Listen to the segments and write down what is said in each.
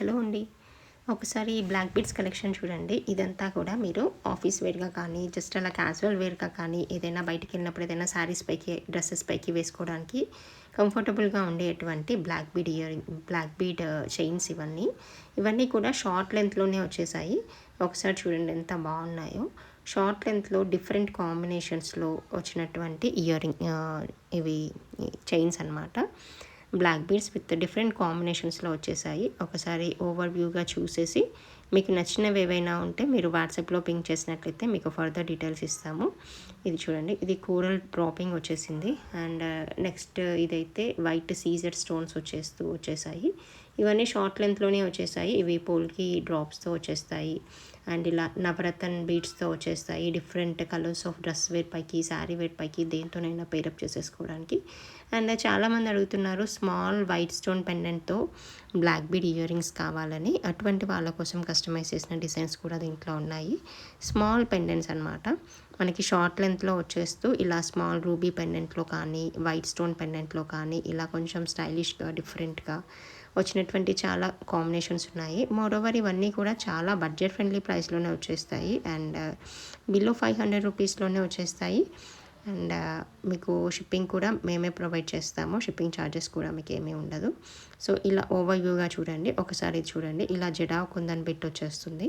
Hello అండి. ఒకసారి ఈ బ్లాక్ బీడ్స్ కలెక్షన్ చూడండి. ఇదంతా కూడా మీరు ఆఫీస్ వేర్గా కానీ జస్ట్ అలా క్యాజువల్ వేర్గా కానీ ఏదైనా బయటికి వెళ్ళినప్పుడు ఏదైనా శారీస్ పైకి డ్రెస్సెస్ పైకి వేసుకోవడానికి కంఫర్టబుల్గా ఉండేటువంటి black bead ear black bead chains ఇవన్నీ. ఇవన్నీ కూడా షార్ట్ లెంత్లోనే వచ్చేసాయి. ఒకసారి చూడండి ఎంత బాగున్నాయో. షార్ట్ లెంత్లో డిఫరెంట్ కాంబినేషన్స్లో వచ్చినటువంటి ఇయర్ uh, ఇవి చైన్స్ అన్నమాట. బ్లాక్ బీడ్స్ విత్ డిఫరెంట్ కాంబినేషన్స్లో వచ్చేసాయి. ఒకసారి ఓవర్ వ్యూగా చూసేసి మీకు నచ్చినవి ఏవైనా ఉంటే మీరు వాట్సాప్లో పింక్ చేసినట్లయితే మీకు ఫర్దర్ డీటెయిల్స్ ఇస్తాము. ఇది చూడండి ఇది కూరల్ డ్రాపింగ్ వచ్చేసింది. అండ్ నెక్స్ట్ uh, ఇదైతే వైట్ సీజర్ స్టోన్స్ వచ్చేస్తూ వచ్చేసాయి. ఇవన్నీ షార్ట్ లెంత్లోనే వచ్చేసాయి. ఇవి పోల్కి డ్రాప్స్తో వచ్చేస్తాయి. అండ్ ఇలా నవరత్న్ బీట్స్తో వచ్చేస్తాయి. Different colours of dress wear పైకి శారీ వేర్ పైకి దేంతోనైనా పేరప్ చేసేసుకోవడానికి. అండ్ చాలామంది అడుగుతున్నారు స్మాల్ వైట్ స్టోన్ పెండెంట్తో బ్లాక్ బీడ్ ఇయర్ రింగ్స్ కావాలని. అటువంటి వాళ్ళ కోసం కస్టమైజ్ చేసిన డిజైన్స్ కూడా దీంట్లో ఉన్నాయి. స్మాల్ పెండెంట్స్ అనమాట మనకి షార్ట్ లెంత్లో వచ్చేస్తూ ఇలా స్మాల్ రూబీ పెండెంట్లో కానీ వైట్ స్టోన్ పెండెంట్లో కానీ ఇలా కొంచెం స్టైలిష్గా డిఫరెంట్గా వచ్చినటువంటి చాలా కాంబినేషన్స్ ఉన్నాయి. మోరోవర్ ఇవన్నీ కూడా చాలా బడ్జెట్ ఫ్రెండ్లీ ప్రైస్లోనే వచ్చేస్తాయి. అండ్ బిలో ఫైవ్ హండ్రెడ్ రూపీస్లోనే వచ్చేస్తాయి. అండ్ uh, మీకు షిప్పింగ్ కూడా మేమే ప్రొవైడ్ చేస్తాము. షిప్పింగ్ ఛార్జెస్ కూడా మీకు ఏమీ ఉండదు. సో ఇలా ఓవర్ వ్యూగా చూడండి. ఒకసారి చూడండి. ఇలా జడా కుందని బిట్ వచ్చేస్తుంది.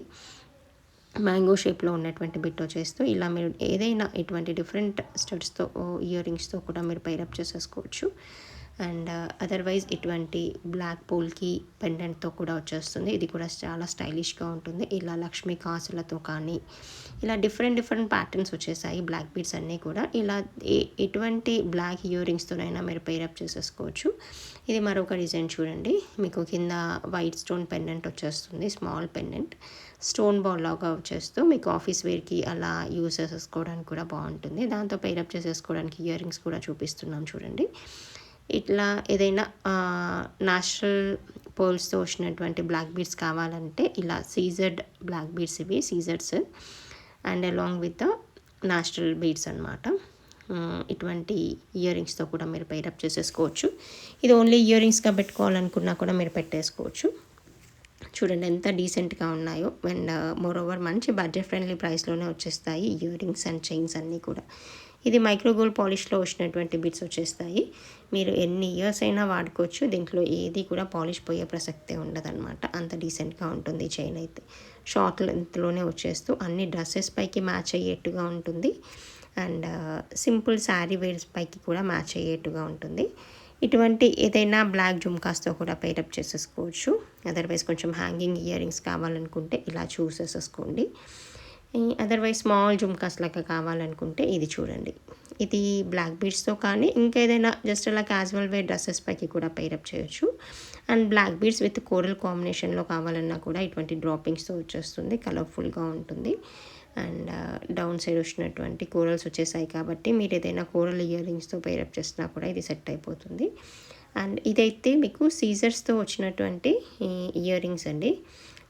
మ్యాంగో షేప్లో ఉన్నటువంటి బిట్ వచ్చేస్తూ ఇలా మీరు ఏదైనా ఇటువంటి డిఫరెంట్ స్టడ్స్తో ఇయర్ రింగ్స్తో కూడా మీరు పైరప్ చేసేసుకోవచ్చు. అండ్ uh, అదర్వైజ్ ఇటువంటి బ్లాక్ పోల్కి పెండెంట్తో కూడా వచ్చేస్తుంది. ఇది కూడా చాలా స్టైలిష్గా ఉంటుంది. ఇలా లక్ష్మీ కాసులతో కానీ ఇలా డిఫరెంట్ డిఫరెంట్ ప్యాటర్న్స్ వచ్చేసాయి బ్లాక్ బీడ్స్ అన్నీ కూడా. ఇలా ఎటువంటి బ్లాక్ ఇయర్ రింగ్స్తోనైనా మీరు పేరప్ చేసేసుకోవచ్చు. ఇది మరొక డిజైన్ చూడండి. మీకు కింద వైట్ స్టోన్ పెండెంట్ వచ్చేస్తుంది స్మాల్ పెండెంట్ స్టోన్ బాల్ లాగా వచ్చేస్తూ మీకు ఆఫీస్ వేర్కి అలా యూస్ చేసేసుకోవడానికి కూడా బాగుంటుంది. దాంతో పేరప్ చేసేసుకోవడానికి ఇయర్ రింగ్స్ కూడా చూపిస్తున్నాం చూడండి. ఇట్లా ఏదైనా న్యాచురల్ పోల్స్తో వచ్చినటువంటి బ్లాక్ బీడ్స్ కావాలంటే ఇలా సీజర్డ్ బ్లాక్ బీడ్స్ ఇవి scissors. And along with the natural beads అనమాట ఇటువంటి ఇయర్ రింగ్స్తో కూడా మీరు పైరప్ చేసేసుకోవచ్చు. ఇది ఓన్లీ ఇయర్ రింగ్స్గా పెట్టుకోవాలనుకున్నా కూడా మీరు పెట్టేసుకోవచ్చు. చూడండి ఎంత డీసెంట్గా ఉన్నాయో. అండ్ uh, మోర్ ఓవర్ మంచి బడ్జెట్ ఫ్రెండ్లీ ప్రైస్లోనే వచ్చేస్తాయి ఇయర్ రింగ్స్ అండ్ చైన్స్ అన్నీ కూడా. ఇది మైక్రోగోల్డ్ పాలిష్లో వచ్చినటువంటి బిట్స్ వచ్చేస్తాయి. మీరు ఎన్ని ఇయర్స్ అయినా వాడుకోవచ్చు. దీంట్లో ఏది కూడా పాలిష్ పోయే ప్రసక్తే ఉండదన్నమాట. అంత డీసెంట్గా ఉంటుంది చైన్ అయితే. షార్ట్ లెంత్లోనే వచ్చేస్తూ అన్ని డ్రెస్సెస్ పైకి మ్యాచ్ అయ్యేట్టుగా ఉంటుంది. అండ్ సింపుల్ శారీ వేర్స్ పైకి కూడా మ్యాచ్ అయ్యేట్టుగా ఉంటుంది. ఇటువంటి ఏదైనా బ్లాక్ జుమ్కాస్తో కూడా పేరప్ చేసేసుకోవచ్చు. అదర్వైజ్ కొంచెం హ్యాంగింగ్ ఇయర్ రింగ్స్ కావాలనుకుంటే ఇలా చూసేసేసుకోండి. అదర్వైజ్ స్మాల్ జుమ్కాస్ లాగా కావాలనుకుంటే ఇది చూడండి. ఇది బ్లాక్ బీడ్స్తో కానీ ఇంకేదైనా జస్ట్ అలా క్యాజువల్ వేర్ డ్రెస్సెస్ పైకి కూడా పేరప్ చేయొచ్చు. And black beads with coral కాంబినేషన్లో కావాలన్నా కూడా ఇటువంటి డ్రాపింగ్స్తో వచ్చేస్తుంది కలర్ఫుల్గా ఉంటుంది. అండ్ డౌన్ సైడ్ వచ్చినటువంటి కోరల్స్ వచ్చేసాయి కాబట్టి మీరు ఏదైనా కోరల్ ఇయర్ రింగ్స్తో పేరప్ చేసినా కూడా ఇది సెట్ అయిపోతుంది. అండ్ ఇదైతే మీకు సీజర్స్తో వచ్చినటువంటి ఇయర్ రింగ్స్ అండి.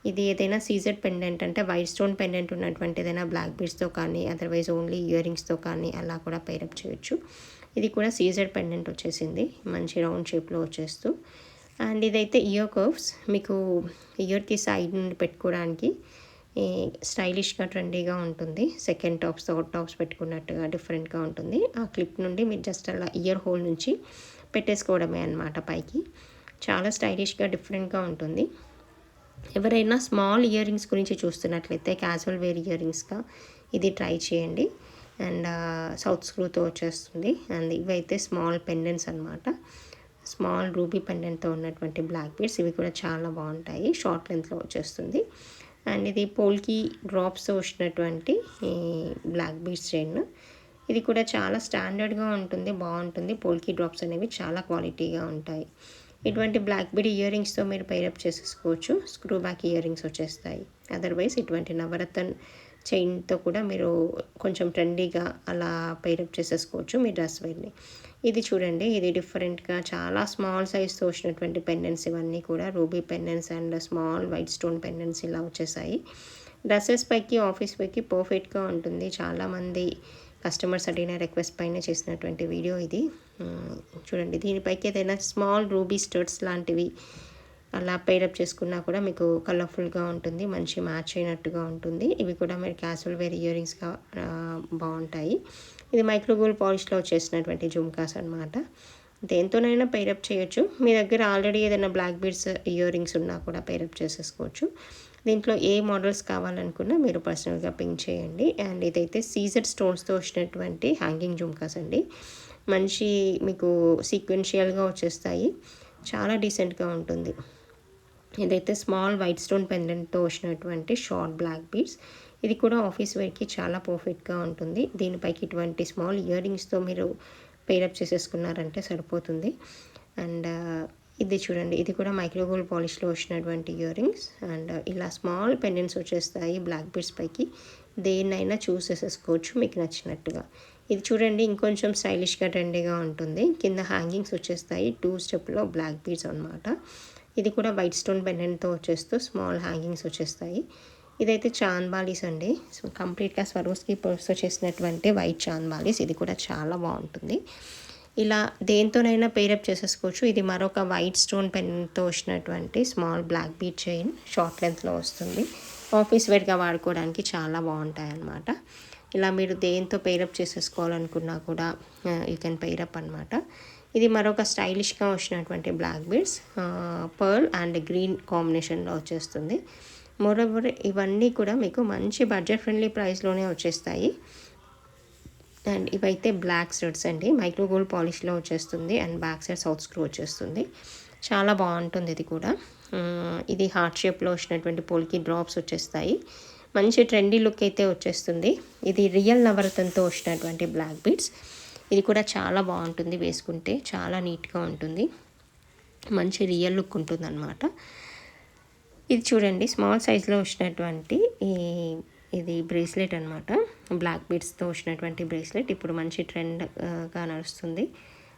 ఇది ఏదైనా సీజర్ పెండెంట్ అంటే వైట్ స్టోన్ పెండెంట్ ఉన్నటువంటి ఏదైనా బ్లాక్ బీడ్స్తో కానీ అదర్వైజ్ ఓన్లీ ఇయర్ రింగ్స్తో కానీ అలా కూడా పేరప్ చేయొచ్చు. ఇది కూడా సీజర్ పెండెంట్ వచ్చేసింది మంచి రౌండ్ షేప్లో వచ్చేస్తూ. అండ్ ఇదైతే ఇయర్ కర్వ్స్ మీకు ఇయర్కి సైడ్ నుండి పెట్టుకోవడానికి స్టైలిష్గా ట్రెండీగా ఉంటుంది. సెకండ్ టాప్స్ థర్డ్ టాప్స్ పెట్టుకున్నట్టుగా డిఫరెంట్గా ఉంటుంది. ఆ క్లిప్ నుండి మీరు జస్ట్ అలా ఇయర్ హోల్ నుంచి పెట్టేసుకోవడమే అనమాట పైకి. చాలా స్టైలిష్గా డిఫరెంట్గా ఉంటుంది. ఎవరైనా స్మాల్ ఇయర్ రింగ్స్ గురించి చూస్తున్నట్లయితే క్యాజువల్ వేర్ ఇయర్ రింగ్స్గా ఇది ట్రై చేయండి. అండ్ సౌత్ స్క్రూతో వచ్చేస్తుంది. అండ్ ఇవైతే స్మాల్ పెండెంట్స్ అనమాట స్మాల్ రూబీ పెండెంట్తో ఉన్నటువంటి బ్లాక్ బీడ్స్ ఇవి కూడా చాలా బాగుంటాయి. షార్ట్ లెంత్లో వచ్చేస్తుంది. అండ్ ఇది పోల్కి డ్రాప్స్తో వచ్చినటువంటి బ్లాక్ బీడ్స్ చైన్. ఇది కూడా చాలా స్టాండర్డ్గా ఉంటుంది బాగుంటుంది. పోల్కి డ్రాప్స్ అనేవి చాలా క్వాలిటీగా ఉంటాయి. ఇటువంటి బ్లాక్ బీడ్ ఇయర్ రింగ్స్తో మీరు పైరప్ చేసేసుకోవచ్చు స్క్రూ బ్యాక్ ఇయర్ రింగ్స్ వచ్చేస్తాయి. అదర్వైజ్ ఇటువంటి నవరత్న్ చైన్తో కూడా మీరు కొంచెం ట్రెండీగా అలా పైరప్ చేసేసుకోవచ్చు మీ డ్రెస్ వేర్ని ఇది చూడండి ఇది డిఫరెంట్గా చాలా స్మాల్ సైజ్తో వచ్చినటువంటి పెండెంట్స్ ఇవన్నీ కూడా ruby pendants and small white stone pendants ఇలా వచ్చేసాయి. డ్రెస్సెస్ పైకి ఆఫీస్ పైకి పర్ఫెక్ట్గా ఉంటుంది. చాలామంది కస్టమర్స్ అడిగిన రిక్వెస్ట్ పైన చేసినటువంటి వీడియో ఇది. చూడండి దీనిపైకి ఏదైనా స్మాల్ రూబీ స్టర్ట్స్ లాంటివి అలా పేరప్ చేసుకున్నా కూడా మీకు కలర్ఫుల్గా ఉంటుంది మంచి మ్యాచ్ అయినట్టుగా ఉంటుంది. ఇవి కూడా మీరు క్యాజువల్ వేర్ ఇయర్ రింగ్స్గా బాగుంటాయి. ఇది మైక్రోగోల్ పాలిష్లో వచ్చేసినటువంటి జుమ్కాస్ అనమాట దేంతోనైనా పేరప్ చేయొచ్చు. మీ దగ్గర ఆల్రెడీ ఏదైనా బ్లాక్ బీడ్స్ ఇయర్ రింగ్స్ ఉన్నా కూడా పేరప్ చేసేసుకోవచ్చు. దీంట్లో ఏ మోడల్స్ కావాలనుకున్నా మీరు పర్సనల్గా పింక్ చేయండి. అండ్ ఇదైతే సీజర్ స్టోన్స్తో వచ్చినటువంటి హ్యాంగింగ్ జుమ్కాస్ అండి. మంచి మీకు సీక్వెన్షియల్గా వచ్చేస్తాయి. చాలా డీసెంట్గా ఉంటుంది. ఇదైతే స్మాల్ వైట్ స్టోన్ పెండెంట్తో వచ్చినటువంటి షార్ట్ బ్లాక్ బీడ్స్. ఇది కూడా ఆఫీస్ వేర్కి చాలా పర్ఫెక్ట్గా ఉంటుంది. దీనిపైకి ఇటువంటి స్మాల్ ఇయర్ రింగ్స్తో మీరు పేరప్ చేసేసుకున్నారంటే సరిపోతుంది. అండ్ ఇది చూడండి ఇది కూడా మైక్రోగోల్డ్ పాలిష్లో వచ్చినటువంటి ఇయర్ రింగ్స్ అండ్ ఇలా స్మాల్ పెండెంట్స్ వచ్చేస్తాయి బ్లాక్ బీడ్స్ పైకి. దేన్నైనా చూసేసేసుకోవచ్చు మీకు నచ్చినట్టుగా. ఇది చూడండి ఇంకొంచెం స్టైలిష్గా ట్రెండీగా ఉంటుంది. కింద హ్యాంగింగ్స్ వచ్చేస్తాయి టూ స్టెప్లో బ్లాక్ బీడ్స్ అనమాట ఇది కూడా వైట్ స్టోన్ పెండెంట్తో వచ్చేస్తూ స్మాల్ హ్యాంగింగ్స్ వచ్చేస్తాయి. ఇదైతే చాంద్బాలీస్ అండి. సో కంప్లీట్గా స్వరోస్కి పర్స్తో చేసినటువంటి వైట్ చాంద్బాలీస్ ఇది కూడా చాలా బాగుంటుంది. ఇలా దేంతోనైనా పేరప్ చేసేసుకోవచ్చు. ఇది మరొక వైట్ స్టోన్ పెన్తో వచ్చినటువంటి small black bead chain short లెంత్లో వస్తుంది. ఆఫీస్ వేర్గా వాడుకోవడానికి చాలా బాగుంటాయి అన్నమాట ఇలా మీరు దేంతో పేరప్ చేసేసుకోవాలనుకున్నా కూడా యూ కెన్ పేరప్ అనమాట ఇది మరొక స్టైలిష్గా వచ్చినటువంటి black beads pearl and green కాంబినేషన్లో వచ్చేస్తుంది. మోరోవర్ ఇవన్నీ కూడా మీకు మంచి బడ్జెట్ ఫ్రెండ్లీ ప్రైస్లోనే వచ్చేస్తాయి. అండ్ ఇవైతే బ్లాక్ స్టడ్స్ అండి. మైక్రో గోల్డ్ పాలిష్లో వచ్చేస్తుంది and back side south screw వచ్చేస్తుంది. చాలా బాగుంటుంది ఇది కూడా. ఇది హార్ట్ షేప్లో వచ్చినటువంటి పోల్కి డ్రాప్స్ వచ్చేస్తాయి. మంచి ట్రెండీ లుక్ అయితే వచ్చేస్తుంది. ఇది రియల్ నవరతంతో వచ్చినటువంటి బ్లాక్ బీడ్స్. ఇది కూడా చాలా బాగుంటుంది వేసుకుంటే. చాలా నీట్గా ఉంటుంది. మంచి రియల్ లుక్ ఉంటుందన్నమాట. ఇది చూడండి స్మాల్ సైజ్లో వచ్చినటువంటి ఈ ఇది బ్రేస్లెట్ అనమాట బ్లాక్ బీడ్స్తో వచ్చినటువంటి బ్రేస్లెట్ ఇప్పుడు మంచి ట్రెండ్గా నడుస్తుంది.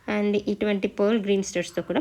అండ్ ఇటువంటి పర్ల్ గ్రీన్ స్టర్స్తో కూడా